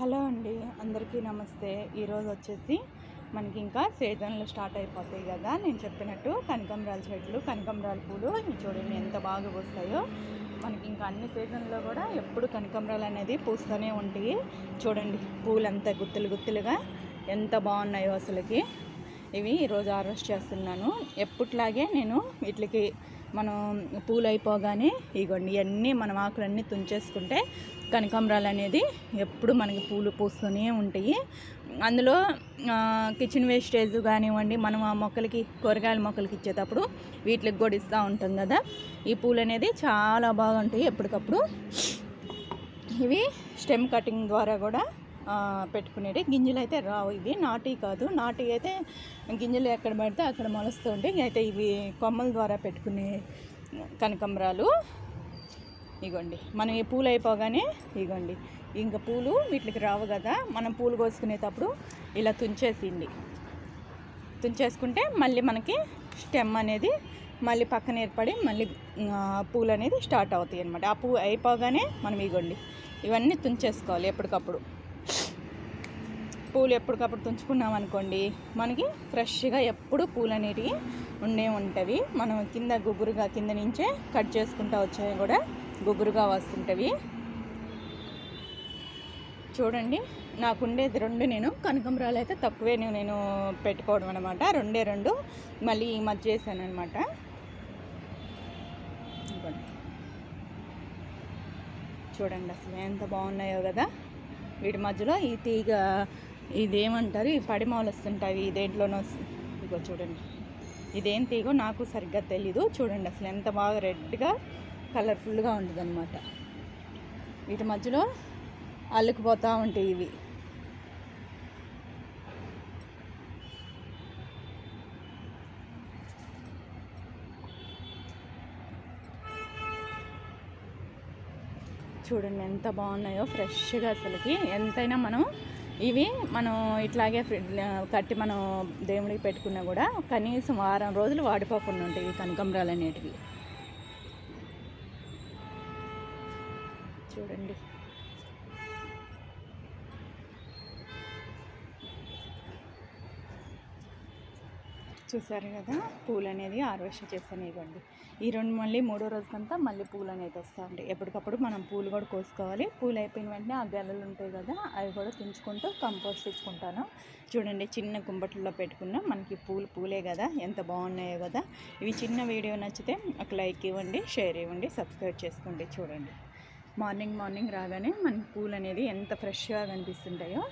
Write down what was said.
Hello అండి అందరికీ నమస్తే. ఈరోజు వచ్చేసి మనకి ఇంకా సీజన్లు స్టార్ట్ అయిపోతాయి కదా. నేను చెప్పినట్టు కనకంబరాల చెట్లు కనకంబరాల పూలు ఇవి చూడండి ఎంత బాగా పూస్తాయో. మనకి ఇంకా అన్ని సీజన్లో కూడా ఎప్పుడు కనకంబరాలు అనేది పూస్తూనే ఉంటాయి. చూడండి పూలంతా గుత్తులు గుత్తులుగా ఎంత బాగున్నాయో అసలుకి. ఇవి ఈరోజు హార్వెస్ట్ చేస్తున్నాను. ఎప్పట్లాగే నేను వీటికి మనం పూలు అయిపోగానే ఇగోండి ఇవన్నీ మనం ఆకులన్నీ తుంచేసుకుంటే కనకాంబరాలు అనేది ఎప్పుడు మనకి పూలు పూస్తూనే ఉంటాయి. అందులో కిచెన్ వేస్టేజ్ కానివ్వండి మనం ఆ మొక్కలకి కూరగాయల మొక్కలకి ఇచ్చేటప్పుడు వీటికి కూడా ఇస్తూ ఉంటాం కదా. ఈ పూలు అనేది చాలా బాగుంటాయి ఎప్పటికప్పుడు. ఇవి స్టెమ్ కటింగ్ ద్వారా కూడా పెట్టుకునేవి గింజలు అయితే రావు ఇవి. నాటి కాదు. నాటి అయితే గింజలు ఎక్కడ పడితే అక్కడ మొలుస్తూ ఉంటాయి. అయితే ఇవి కొమ్మల ద్వారా పెట్టుకునే కనకంబరాలు. ఇగోండి. మనం ఈ పూలు అయిపోగానే ఇగోండి. ఇంకా పూలు వీటికి రావు కదా. మనం పూలు కోసుకునేటప్పుడు ఇలా తుంచేసింది. తుంచేసుకుంటే మళ్ళీ మనకి స్టెమ్ అనేది మళ్ళీ పక్కన ఏర్పడి మళ్ళీ పూలు అనేది స్టార్ట్ అవుతాయి అనమాట ఆ పువ్వు అయిపోగానే మనం ఇగోండి. ఇవన్నీ తుంచేసుకోవాలి ఎప్పటికప్పుడు. పూలు ఎప్పటికప్పుడు తుంచుకున్నాం అనుకోండి మనకి ఫ్రెష్గా ఎప్పుడు పూలు అనేటివి ఉండే ఉంటుంది మనం కింద గుబురుగా కింద నుంచే కట్ చేసుకుంటూ వచ్చాయి కూడా గుబురుగా వస్తుంటవి. చూడండి నాకు ఉండేది రెండు నేను కనకంబరాలు అయితే తక్కువే నేను- నేను పెట్టుకోవడం అనమాట రెండే రెండు మళ్ళీ ఈ మధ్య చేశాను అనమాట చూడండి అసలు ఎంత బాగున్నాయో కదా. వీటి మధ్యలో ఈ తీగ ఇదేమంటారు? ఈ పడిమాలు వస్తుంటాయి దేంట్లోనో ఇదిగో చూడండి. ఇదేం తీగో నాకు సరిగ్గా తెలీదు. చూడండి అసలు ఎంత బాగా రెడ్గా కలర్ఫుల్గా ఉంటుంది అనమాట వీటి మధ్యలో అల్లుకుపోతూ ఉంటాయి ఇవి. చూడండి ఎంత బాగున్నాయో ఫ్రెష్గా అసలుకి. ఎంతైనా మనం ఇవి మనం ఇట్లాగే కట్టి మనం దేవుడికి పెట్టుకున్నా కూడా కనీసం వారం రోజులు వాడిపోకుండా ఉంటాయి కనకంబరాలు అనేటివి. చూడండి. చూసారు కదా పూలు అనేది హార్వెస్ట్ చేస్తాను ఇవ్వండి ఈ రెండు మళ్ళీ మూడో రోజుకంతా మళ్ళీ పూలు అనేది వస్తూ ఎప్పటికప్పుడు మనం పూలు కూడా కోసుకోవాలి. పూలు అయిపోయిన వెంటనే ఆ గెలలు ఉంటాయి కదా అవి కూడా తుంచుకుంటూ కంపోస్ట్ ఇచ్చుకుంటాను చూడండి చిన్న కుంబట్లో పెట్టుకున్న మనకి పూలు పూలే కదా ఎంత బాగున్నాయో కదా. ఇవి చిన్న వీడియో నచ్చితే ఒక లైక్ ఇవ్వండి షేర్ ఇవ్వండి సబ్స్క్రైబ్ చేసుకోండి చూడండి. మార్నింగ్ మార్నింగ్ రాగానే మనకి పూలు అనేది ఎంత ఫ్రెష్గా కనిపిస్తుంటాయో